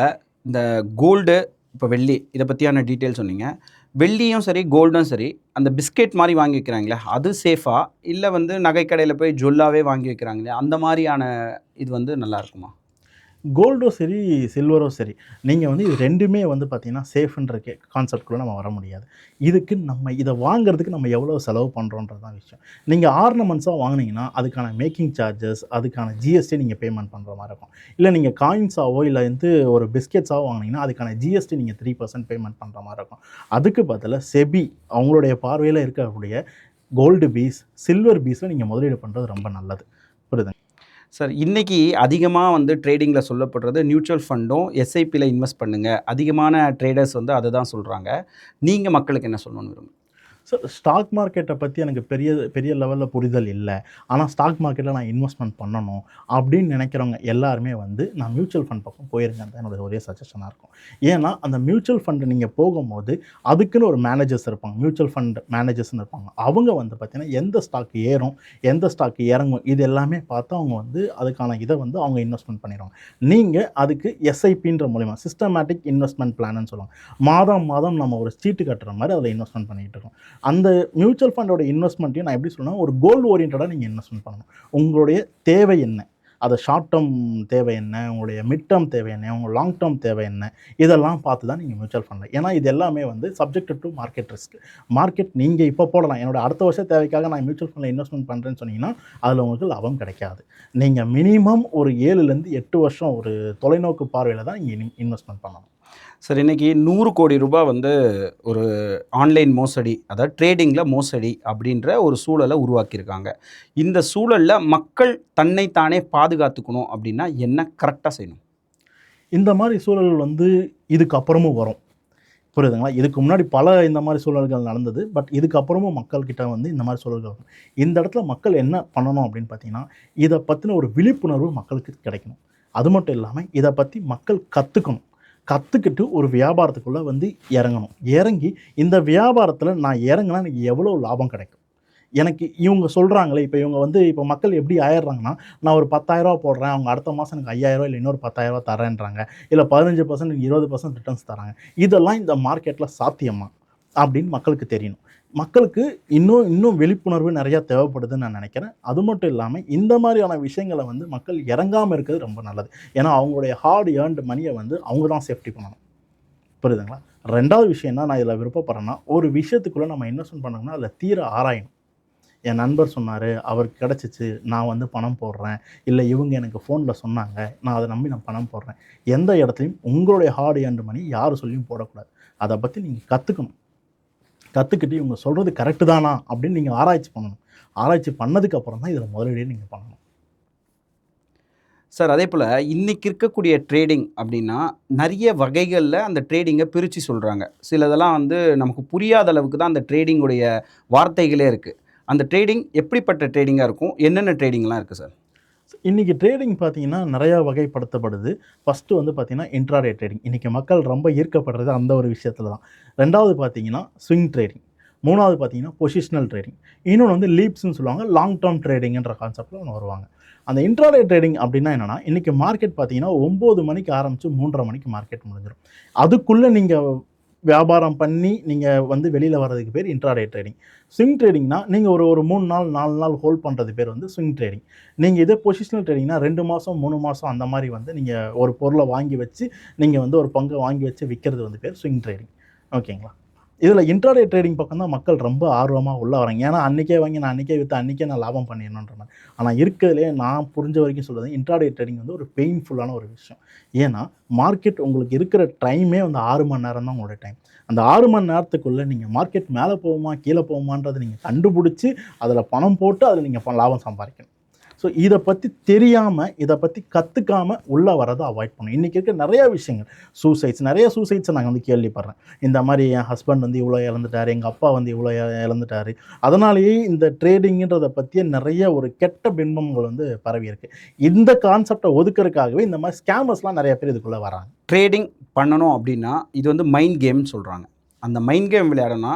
Speaker 1: இந்த கோல்டு இப்போ வெள்ளி இதை பற்றியான டீட்டெயில் சொன்னீங்க. வெள்ளியும் சரி கோல்டும் சரி அந்த பிஸ்கெட் மாதிரி வாங்கி வைக்கிறாங்களே அது சேஃபாக இல்லை வந்து நகைக்கடையில் போய் ஜொல்லாவே வாங்கி வைக்கிறாங்களே அந்த மாதிரியான இது வந்து நல்லா இருக்குமா?
Speaker 2: கோல்டும் சரி சில்வரும் சரி நீங்கள் வந்து இது ரெண்டுமே வந்து பார்த்தீங்கன்னா சேஃப்ன்ற கே கான்செப்ட்குள்ளே நம்ம வர முடியாது. இதுக்கு நம்ம இதை வாங்குறதுக்கு நம்ம எவ்வளோ செலவு பண்ணுறோன்றது தான் விஷயம். நீங்கள் ஆர்னமெண்ட்ஸாக வாங்குனீங்கன்னா அதுக்கான மேக்கிங் சார்ஜஸ் அதுக்கான ஜிஎஸ்டி நீங்கள் பேமெண்ட் பண்ணுற மாதிரி இருக்கும். இல்லை நீங்கள் காயின்ஸாவோ இல்லை வந்து ஒரு பிஸ்கெட்ஸாவோ வாங்குனீங்கன்னா அதுக்கான ஜிஎஸ்டி நீங்கள் த்ரீ பர்சன்ட் பேமெண்ட் பண்ணுற மாதிரி இருக்கும். அதுக்கு பதிலாக செபி அவங்களுடைய பார்வையில் இருக்கக்கூடிய கோல்டு பீஸ் சில்வர் பீஸில் நீங்கள் முதலீடு பண்ணுறது ரொம்ப நல்லது. புரியுதுங்க?
Speaker 1: சார் இன்றைக்கி அதிகமாக வந்து ட்ரேடிங்கில் சொல்லப்படுறது மியூச்சுவல் ஃபண்டும் எஸ்ஐபியில் இன்வெஸ்ட் பண்ணுங்கள் அதிகமான ட்ரேடர்ஸ் வந்து அதை தான் சொல்கிறாங்க நீங்கள் மக்களுக்கு என்ன சொல்லணும்னு விரும்புங்க
Speaker 2: ஸோ ஸ்டாக் மார்க்கெட்டை பற்றி எனக்கு பெரிய பெரிய லெவலில் புரிதல் இல்லை. ஆனால் ஸ்டாக் மார்க்கெட்டில் நான் இன்வெஸ்ட்மெண்ட் பண்ணணும் அப்படின்னு நினைக்கிறவங்க எல்லாருமே வந்து நான் மியூச்சுவல் ஃபண்ட் பக்கம் போயிருங்கன்னு தான் என்னோட ஒரே சஜஷனாக இருக்கும். ஏன்னா அந்த மியூச்சுவல் ஃபண்டு நீங்கள் போகும்போது அதுக்குன்னு ஒரு மேனேஜர்ஸ் இருப்பாங்க. மியூச்சுவல் ஃபண்ட் மேனேஜர்ஸ்னு இருப்பாங்க. அவங்க வந்து பார்த்தீங்கன்னா எந்த ஸ்டாக் ஏறும் எந்த ஸ்டாக் இறங்கும் இது எல்லாமே பார்த்து அவங்க வந்து அதுக்கான இதை வந்து அவங்க இன்வெஸ்ட்மெண்ட் பண்ணிடுவாங்க. நீங்கள் அதுக்கு எஸ்ஐபின்ற மூலிமா சிஸ்டமேட்டிக் இன்வெஸ்ட்மெண்ட் பிளான்னு சொல்லுவாங்க. மாதம் மாதம் நம்ம ஒரு சீட்டு கட்டுற மாதிரி அதில் இன்வெஸ்ட்மெண்ட் பண்ணிகிட்டு இருக்கோம். அந்த மியூச்சுவல் ஃபண்டோட இன்வெஸ்ட்மெண்ட்டையும் நான் எப்படி சொல்லணும் ஒரு கோல் ஓரியன்டாக நீங்கள் இன்வெஸ்ட்மெண்ட் பண்ணணும். உங்களுடைய தேவை என்ன? அது ஷார்ட் டேர்ம் தேவை என்ன? உங்களுடைய மிட் டேர்ம் தேவை என்ன? உங்கள் லாங் டேர்ம் தேவை என்ன? இதெல்லாம் பார்த்து தான் நீங்கள் மியூச்சுவல் ஃபண்டில் ஏன்னா இது எல்லாமே வந்து subject to market risk market நீங்கள் இப்போ போடலாம். என்னோட அடுத்த வருஷ தேவைக்காக நான் மியூச்சுவல் ஃபண்டில் இன்வெஸ்ட்மெண்ட் பண்ணுறேன்னு சொன்னீங்கன்னா அதில் உங்களுக்கு லாபம் கிடைக்காது. நீங்கள் மினிமம் ஒரு ஏழுலேருந்து எட்டு வருஷம் ஒரு தொலைநோக்கு பார்வையில் தான் நீங்கள் இன்வெஸ்ட்மெண்ட் பண்ணணும்.
Speaker 1: சார் இன்னைக்கு நூறு கோடி ரூபாய் வந்து ஒரு ஆன்லைன் மோசடி அதாவது ட்ரேடிங்கில் மோசடி அப்படின்ற ஒரு சூழலை உருவாக்கியிருக்காங்க. இந்த சூழலில் மக்கள் தன்னைத்தானே பாதுகாத்துக்கணும் அப்படின்னா என்ன கரெக்டாக செய்யணும்?
Speaker 2: இந்த மாதிரி சூழல் வந்து இதுக்கப்புறமும் வரும். புரியுதுங்களா? இதுக்கு முன்னாடி பல இந்த மாதிரி சூழல்கள் நடந்தது பட் இதுக்கப்புறமும் மக்கள்கிட்ட வந்து இந்த மாதிரி சூழல்கள் வரும். இந்த இடத்துல மக்கள் என்ன பண்ணணும் அப்படின்னு பார்த்தீங்கன்னா இதை பற்றின ஒரு விழிப்புணர்வு மக்களுக்கு கிடைக்கணும். அது மட்டும் இல்லாமல் இதை பற்றி மக்கள் கற்றுக்கணும் கற்றுக்கிட்டு ஒரு வியாபாரத்துக்குள்ளே வந்து இறங்கணும். இறங்கி இந்த வியாபாரத்தில் நான் இறங்கினா எனக்கு எவ்வளோ லாபம் கிடைக்கும்? எனக்கு இவங்க சொல்கிறாங்களே இப்போ இவங்க வந்து இப்போ மக்கள் எப்படி ஆயிடுறாங்கன்னா நான் ஒரு பத்தாயிரரூவா போடுறேன் அவங்க அடுத்த மாதம் எனக்கு ஐயாயிரரூவா இல்லை இன்னொரு பத்தாயிரரூவா தரேன்றாங்க. இல்லை பதினஞ்சு பர்சன்ட் இருபது பர்சன்ட் ரிட்டர்ன்ஸ் தராங்க. இதெல்லாம் இந்த மார்க்கெட்டில் சாத்தியமா? அப்படின்னு மக்களுக்கு தெரியணும். மக்களுக்கு இன்னும் இன்னும் விழிப்புணர்வு நிறையா தேவைப்படுதுன்னு நான் நினைக்கிறேன். அது மட்டும் இல்லாமல் இந்த மாதிரியான விஷயங்களை வந்து மக்கள் இறங்காமல் இருக்கிறது ரொம்ப நல்லது. ஏன்னா அவங்களுடைய ஹார்ட் ஏர்ன்டு மணியை வந்து அவங்க தான் சேஃப்டி பண்ணணும். புரியுதுங்களா? ரெண்டாவது விஷயம் என்ன நான் இதில் விருப்பப்படுறேன்னா ஒரு விஷயத்துக்குள்ளே நம்ம இன்வெஸ்ட்மெண்ட் பண்ணோம்னா அதில் தீர ஆராயணும். என் நண்பர் சொன்னார் அவருக்கு கிடச்சிச்சு நான் வந்து பணம் போடுறேன். இல்லை இவங்க எனக்கு ஃபோனில் சொன்னாங்க நான் அதை நம்பி நான் பணம் போடுறேன். எந்த இடத்துலையும் உங்களுடைய ஹார்ட் ஏர்ன்டு மணி யார் சொல்லியும் போடக்கூடாது. அதை பற்றி நீங்கள் கற்றுக்கணும் கற்றுக்கிட்டு இவங்க சொல்கிறது கரெக்டு தானா அப்படின்னு நீங்கள் ஆராய்ச்சி பண்ணணும். ஆராய்ச்சி பண்ணதுக்கப்புறம் தான் இதில் முதலீடே நீங்கள் பண்ணணும்.
Speaker 1: சார் அதே போல் இன்றைக்கி இருக்கக்கூடிய ட்ரேடிங் அப்படின்னா நிறைய வகைகளில் அந்த ட்ரேடிங்கை பிரித்து சொல்கிறாங்க சிலதெல்லாம் வந்து நமக்கு புரியாத அளவுக்கு தான் அந்த ட்ரேடிங்குடைய வார்த்தைகளே இருக்குது அந்த ட்ரேடிங் எப்படிப்பட்ட ட்ரேடிங்காக இருக்கும்? என்னென்ன ட்ரேடிங்லாம் இருக்குது சார்?
Speaker 2: இன்றைக்கி ட்ரேடிங் பார்த்தீங்கன்னா நிறையா வகைப்படுத்தப்படுது. ஃபஸ்ட்டு வந்து பார்த்தீங்கன்னா இன்ட்ராடே ட்ரேடிங் இன்றைக்கி மக்கள் ரொம்ப ஈர்க்கப்படுறது அந்த ஒரு விஷயத்தில் தான். ரெண்டாவது பார்த்தீங்கன்னா ஸ்விங் ட்ரேடிங் மூணாவது பார்த்தீங்கன்னா பொசிஷனல் ட்ரேடிங் இன்னொன்று வந்து லீப்ஸ்னு சொல்லுவாங்க. லாங் டேர்ம் ட்ரேடிங்ன்ற கான்செப்டில் ஒன்று வருவாங்க. அந்த இன்ட்ராடே ட்ரேடிங் அப்படின்னா என்னென்னா இன்றைக்கி மார்க்கெட் பார்த்தீங்கன்னா ஒம்பது மணிக்கு ஆரம்பித்து மூன்றரை மணிக்கு மார்க்கெட் முடிஞ்சிடும் அதுக்குள்ளே நீங்கள் வியாபாரம் பண்ணி நீங்கள் வந்து வெளியில் வர்றதுக்கு பேர் இன்ட்ராடே ட்ரேடிங் ஸ்விங் ட்ரேடிங்னா நீங்கள் ஒரு ஒரு மூணு நாள் நாலு நாள் ஹோல்ட் பண்ணுறது பேர் வந்து ஸ்விங் ட்ரேடிங் நீங்கள் இதே பொசிஷனல் ட்ரேடிங்னா ரெண்டு மாதம் மூணு மாதம் அந்த மாதிரி வந்து நீங்கள் ஒரு பொருளை வாங்கி வச்சு நீங்கள் வந்து ஒரு பங்கை வாங்கி வச்சு விற்கிறது வந்து பேர் ஸ்விங் ட்ரேடிங் ஓகேங்களா இதில் இன்ட்ராடே ட்ரேடிங் பக்கம் தான் மக்கள் ரொம்ப ஆர்வமாக உள்ள வராங்க ஏன்னா அன்றைக்கே வாங்கி நான் அன்றைக்கே விற்று அன்றைக்கே நான் லாபம் பண்ணிடணுன்ற மாதிரி. ஆனால் இருக்கிறதுலே நான் புரிஞ்ச வரைக்கும் சொல்கிறது இன்ட்ராடே ட்ரேடிங் வந்து ஒரு பெயின்ஃபுல்லான ஒரு விஷயம். ஏன்னா மார்க்கெட் உங்களுக்கு இருக்கிற டைமே வந்து ஆறு மணி நேரம் தான் உங்களோட டைம் அந்த ஆறு மணி நேரத்துக்குள்ளே நீங்கள் மார்க்கெட் மேலே போகுமா கீழே போகுமான்றதை நீங்கள் கண்டுபிடிச்சி அதில் பணம் போட்டு அதில் நீங்கள் லாபம் சம்பாதிக்கணும். ஸோ இதை பற்றி தெரியாமல் இதை பற்றி கற்றுக்காமல் உள்ளே வரதை அவாய்ட் பண்ணணும். இன்றைக்கி இருக்க நிறையா விஷயங்கள். சூசைட்ஸ் நிறைய சூசைட்ஸை நாங்கள் வந்து கேள்விப்படுறேன். இந்த மாதிரி என் ஹஸ்பண்ட் வந்து இவ்வளோ இழந்துட்டார் எங்கள் அப்பா வந்து இவ்வளோ இழந்துட்டார் இழந்துட்டாரு. அதனாலேயே இந்த ட்ரேடிங்கிறத பற்றிய நிறைய ஒரு கெட்ட பின்பங்கள் வந்து பரவி இருக்கு. இந்த கான்செப்டை ஒதுக்குறதுக்காகவே இந்த மாதிரி ஸ்கேமர்ஸ்லாம் நிறைய பேர் இதுக்குள்ளே வராங்க.
Speaker 1: ட்ரேடிங் பண்ணணும் அப்படின்னா இது வந்து மைண்ட் கேம்னு சொல்கிறாங்க அந்த மைண்ட் கேம் விளையாடனா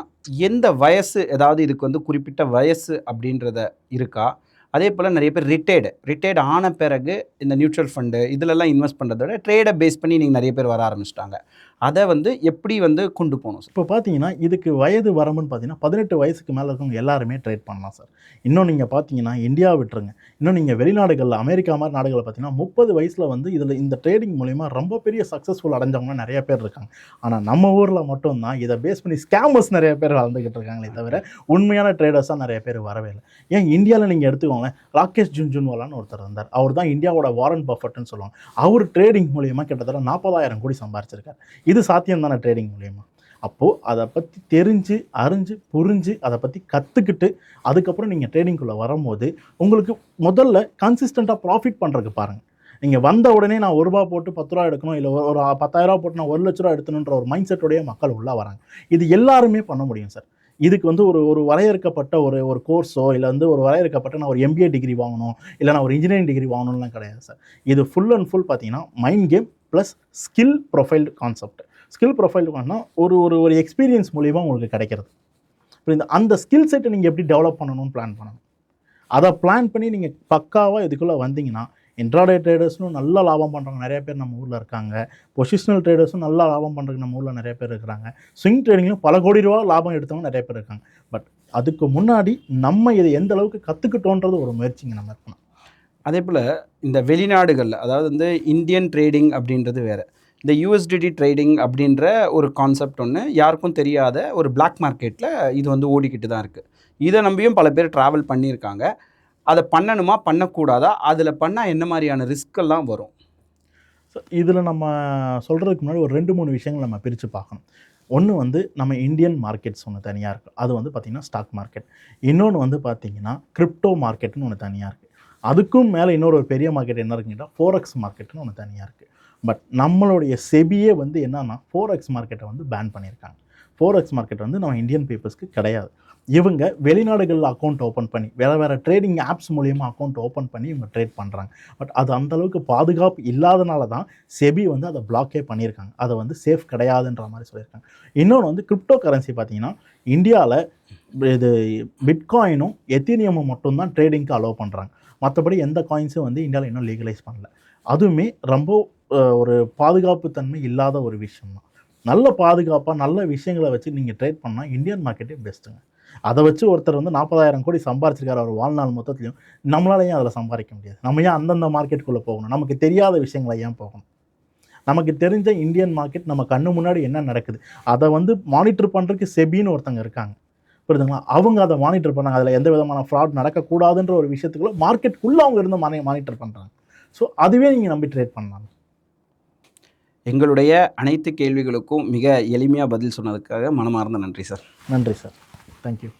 Speaker 1: எந்த வயசு ஏதாவது இதுக்கு வந்து குறிப்பிட்ட வயசு அப்படின்றத இருக்கா? அதே போல் நிறைய பேர் ரிட்டையர்டு ரிட்டையர்டு ஆன பிறகு இந்த மியூச்சுவல் ஃபண்டு இதிலெல்லாம் இன்வெஸ்ட் பண்ணுறத விட ட்ரேடை பேஸ் பண்ணி நீங்கள் நிறைய பேர் வர ஆரம்பிச்சிட்டாங்க. அதை வந்து எப்படி வந்து கொண்டு போகணும் சார்
Speaker 2: இப்போ பார்த்தீங்கன்னா இதுக்கு வயது வரம்புன்னு பார்த்தீங்கன்னா பதினெட்டு வயசுக்கு மேலே இருக்கவங்க எல்லாருமே ட்ரேட் பண்ணலாம் சார் இன்னும் நீங்கள் பார்த்தீங்கன்னா இந்தியா விட்டுருங்க. இன்னும் நீங்கள் வெளிநாடுகளில் அமெரிக்கா மாதிரி நாடுகளில் பார்த்தீங்கன்னா முப்பது வயசில் வந்து இதில் இந்த ட்ரேடிங் மூலிமா ரொம்ப பெரிய சக்ஸஸ்ஃபுல் அடைஞ்சவங்க நிறைய பேர் இருக்காங்க. ஆனால் நம்ம ஊரில் மட்டும்தான் இதை பேஸ் பண்ணி ஸ்கேமர்ஸ் நிறைய பேர் வளர்ந்துக்கிட்டு இருக்காங்களே தவிர உண்மையான ட்ரேடர்ஸாக நிறைய பேர் வரவே இல்லை. ஏன் இந்தியாவில் நீங்கள் எடுத்துக்கோங்களேன் ராகேஷ் ஜுன்ஜுன்வாலான்னு ஒருத்தர் இருந்தார். அவர் தான் இந்தியாவோட வாரன் பஃபட்னு சொல்லுவாங்க. அவர் ட்ரேடிங் மூலியமாக கிட்டத்தட்ட நாற்பதாயிரம் கோடி சம்பாரிச்சிருக்காரு. இது சாத்தியம் தானே ட்ரேடிங் மூலியமா? அப்போது அதை பற்றி தெரிஞ்சு அறிஞ்சு புரிஞ்சு அதை பற்றி கற்றுக்கிட்டு அதுக்கப்புறம் நீங்கள் ட்ரேடிங்குள்ளே வரும்போது உங்களுக்கு முதல்ல கன்சிஸ்டண்ட்டாக ப்ராஃபிட் பண்ணுறதுக்கு பாருங்கள் நீங்கள் வந்த உடனே நான் ஒரு ரூபா போட்டு பத்து ரூபா எடுக்கணும் இல்லை ஒரு பத்தாயிரரூபா போட்டு நான் ஒரு லட்ச ரூபா எடுக்கணுன்ற ஒரு மைண்ட் செட்டோடைய மக்கள் உள்ளே வராங்க. இது எல்லாருமே பண்ண முடியும் சார். இதுக்கு வந்து ஒரு ஒரு வரையறுக்கப்பட்ட ஒரு ஒரு கோர்ஸோ இல்லை வந்து ஒரு வரையறுக்கப்பட்ட நான் ஒரு எம்பிஏ டிகிரி வாங்கணும் இல்லை நான் ஒரு இன்ஜினியரிங் டிகிரி வாங்கணும்லாம் கிடையாது சார். இது ஃபுல் அண்ட் ஃபுல் பார்த்தீங்கன்னா mind game plus skill profiled concept skill profile பண்ணால் ஒரு ஒரு ஒரு எக்ஸ்பீரியன்ஸ் மூலிமா உங்களுக்கு கிடைக்கிறது. இந்த அந்த ஸ்கில் செட்டை நீங்கள் எப்படி டெவலப் பண்ணணும்னு பிளான் பண்ணணும். அதை பிளான் பண்ணி நீங்கள் பக்காவாக இதுக்குள்ளே வந்தீங்கன்னா இன்ட்ராடே ட்ரேடர்ஸும் நல்லா லாபம் பண்ணுறவங்க நிறைய பேர் நம்ம ஊரில் இருக்காங்க. பொசிஷனல் ட்ரேடர்ஸும் நல்லா லாபம் பண்ணுறதுக்கு நம்ம ஊரில் நிறைய பேர் இருக்கிறாங்க. ஸ்விங் ட்ரேடிங்லையும் பல கோடி ரூபா லாபம் எடுத்தவங்க நிறைய பேர் இருக்காங்க. பட் அதுக்கு முன்னாடி நம்ம இதை எந்த அளவுக்கு கற்றுக்கிட்டோன்றது ஒரு முயற்சிங்க நம்ம இருக்கணும்
Speaker 1: அதே போல் இந்த வெளிநாடுகளில் அதாவது வந்து இந்தியன் ட்ரேடிங் அப்படின்றது வேறு. இந்த யூஎஸ்டிடி ட்ரேடிங் அப்படின்ற ஒரு கான்செப்ட் ஒன்று யாருக்கும் தெரியாத ஒரு பிளாக் மார்க்கெட்டில் இது வந்து ஓடிக்கிட்டு தான் இருக்குது இதை நம்பியும் பல பேர் ட்ராவல் பண்ணியிருக்காங்க. அதை பண்ணணுமா பண்ணக்கூடாதா? அதில் பண்ணால் என்ன மாதிரியான ரிஸ்கெல்லாம் வரும்?
Speaker 2: ஸோ இதில் நம்ம சொல்கிறதுக்கு முன்னாடி ஒரு ரெண்டு மூணு விஷயங்கள் நம்ம பிரித்து பார்க்கணும். ஒன்று வந்து நம்ம இந்தியன் மார்க்கெட்ஸ் ஒன்று தனியாக இருக்குது அது வந்து பார்த்திங்கன்னா ஸ்டாக் மார்க்கெட் இன்னொன்று வந்து பார்த்திங்கன்னா கிரிப்டோ மார்க்கெட்னு ஒன்று தனியாக இருக்குது அதுக்கும் மேலே இன்னொரு ஒரு பெரிய மார்க்கெட் என்ன இருக்குன்னா ஃபோரெக்ஸ் மார்க்கெட்னு ஒன்று தனியாக இருக்குது பட் நம்மளுடைய செபியே வந்து என்னன்னா ஃபோரெக்ஸ் மார்க்கெட்டை வந்து பேன் பண்ணியிருக்காங்க ஃபோரெக்ஸ் மார்க்கெட் வந்து நம்ம இந்தியன் பீப்புள்ஸ்க்கு கிடையாது. இவங்க வெளிநாடுகளில் அக்கௌண்ட் ஓப்பன் பண்ணி வேறு வேறு ட்ரேடிங் ஆப்ஸ் மூலியமாக அக்கௌண்ட் ஓப்பன் பண்ணி இவங்க ட்ரேட் பண்ணுறாங்க பட் அது அந்த அளவுக்கு பாதுகாப்பு இல்லாதனால தான் செபி வந்து அதை பிளாக்கே பண்ணியிருக்காங்க அதை வந்து சேஃப் கிடையாதுன்ற மாதிரி சொல்லியிருக்காங்க. இன்னொன்று வந்து கிரிப்டோ கரன்சி பார்த்தீங்கன்னா இந்தியாவில் இது பிட்காயினும் எத்தீனியமும் மட்டும்தான் ட்ரேடிங்க்கு அலோவ் பண்ணுறாங்க மற்றபடி எந்த காயின்ஸும் வந்து இந்தியாவில் இன்னும் லீகலைஸ் பண்ணல. அதுவுமே ரொம்ப ஒரு பாதுகாப்பு தன்மை இல்லாத ஒரு விஷயம் தான். நல்ல பாதுகாப்பாக நல்ல விஷயங்களை வச்சு நீங்கள் ட்ரேட் பண்ணால் இந்தியன் மார்க்கெட்டே பெஸ்ட்டுங்க அதை வச்சு ஒருத்தர் வந்து நாற்பதாயிரம் கோடி சம்பாரிச்சிருக்காரு அவர் வாழ்நாள் மொத்தத்துலையும். நம்மளால ஏன் அதில் சம்பாதிக்க முடியாது. நம்ம ஏன் அந்தந்த மார்க்கெட்டுக்குள்ளே போகணும்? நமக்கு தெரியாத விஷயங்களை ஏன் போகணும்? நமக்கு தெரிஞ்ச இந்தியன் மார்க்கெட் நம்ம கண்ணு முன்னாடி என்ன நடக்குது? அதை வந்து மானிட்டர் பண்ணுறதுக்கு செபின்னு ஒருத்தங்க இருக்காங்க. புரியுதுங்களா? அவங்க அதை மானிட்டர் பண்ணாங்க. அதில் எந்த விதமான ஃப்ராட் நடக்கக்கூடாதுன்ற ஒரு விஷயத்துக்குள்ள மார்க்கெட்டுக்குள்ளே அவங்க இருந்து மானி மானிட்டர் பண்ணுறாங்க ஸோ அதுவே நீங்கள் நம்பி ட்ரேட் பண்ணலாம்.
Speaker 1: எங்களுடைய அனைத்து கேள்விகளுக்கும் மிக எளிமையாக பதில் சொன்னதுக்காக மனமார்ந்த நன்றி சார்.
Speaker 2: நன்றி சார். தேங்க்யூ